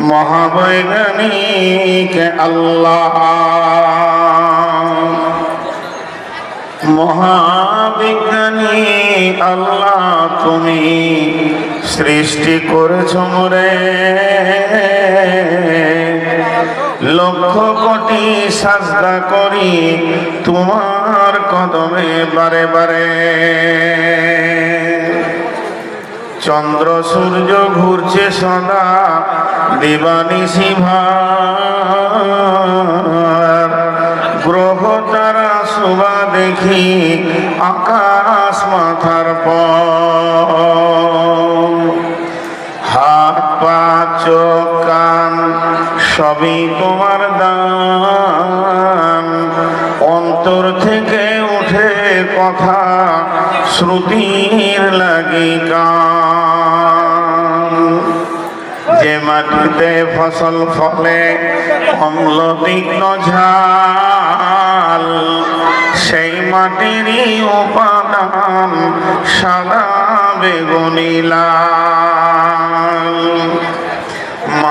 মহাবৈজ্ঞানিক আল্লাহ। মহাবিজ্ঞানী আল্লাহ, তুমি সৃষ্টি করেছ মোরে। লক্ষ কোটি সাজদা করি তোমার কদমে বারে বারে। চন্দ্র সূর্য ঘুরছে সদা দিবানিশি গ্রহ তারা শোভা দেখি, আকাশ মাথার হাত, পা কান, সবই তোমার দান। অন্তর থেকে কথা শ্রুতির লাগি যে মাটিতে ফসল ফলে অম্ল তীক্ষ্ণ ঝাল, সেই মাটিরই উপাদান সাদা বেগুনি লাল।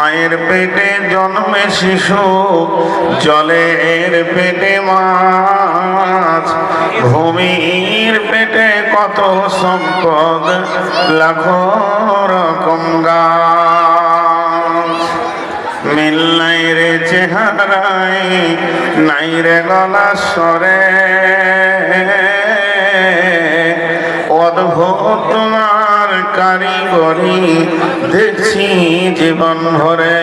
মায়ের পেটে জন্মে শিশু জলের পেটে মাছ। ভূমির পেটে কত সম্পদ, লাখো রকম গাছ। মিল নাই রে চেহারায়, নাই রে গলা স্বরে। অদ্ভুত তোমার কারিগরি দেখছি জীবন ভরে।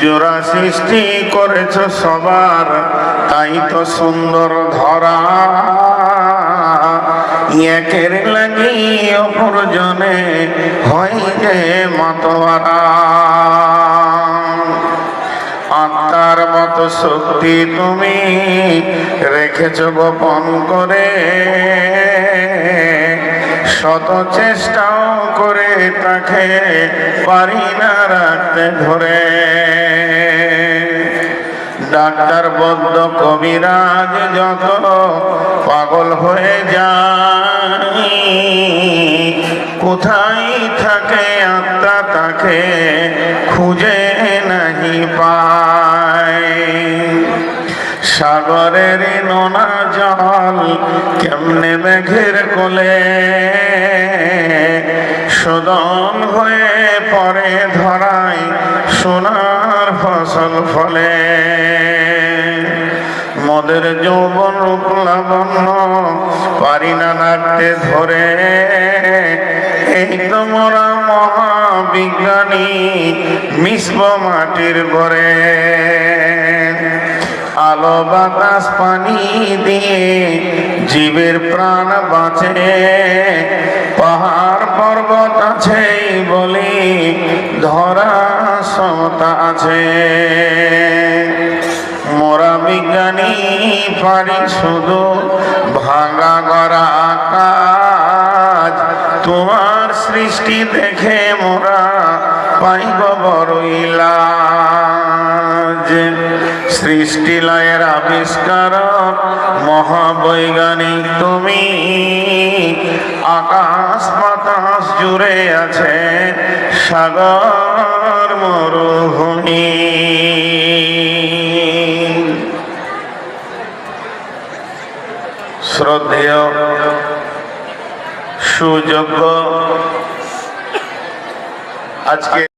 জোড়া সৃষ্টি করেছ সবার, তাই তো সুন্দর ধরা। একের লাগি অপরজনে হয় যে মাতোয়ারা আত্মার মতো শক্তি তুমি রেখেছ গোপন করে। শত চেষ্টাও করে তাকে পারি না রাখতে ধরে। ডাক্তার বদ্ধ কবিরাজ যত পাগল হয়ে যায়, কোথায় থাকে আত্মা তাকে খুঁজে সাগরের নোনা জল কেমনে মেঘের কোলে? সদন হয়ে পরে ধরায় সোনার ফসল ফলে। মদের যৌবন রূপ পারি না নাড়তে ধরে। এই তোমরা মহাবিজ্ঞানী মিশ্র মাটির ঘরে আলো বাতাস পানি দিয়ে জীবের প্রাণ বাঁচে। পাহাড় পর্বত আছে বলি ধরা সমতা আছে। মোরা বিজ্ঞানী পারি শুধু পাইব বড়ই লাজ সৃষ্টি লয়ের আবিষ্কারক মহাবৈজ্ঞানিক তুমি আকাশ বাতাস জুড়ে আছে সাগর মরুভূমি। শ্রদ্ধেয়, সুযোগ্য, আজকে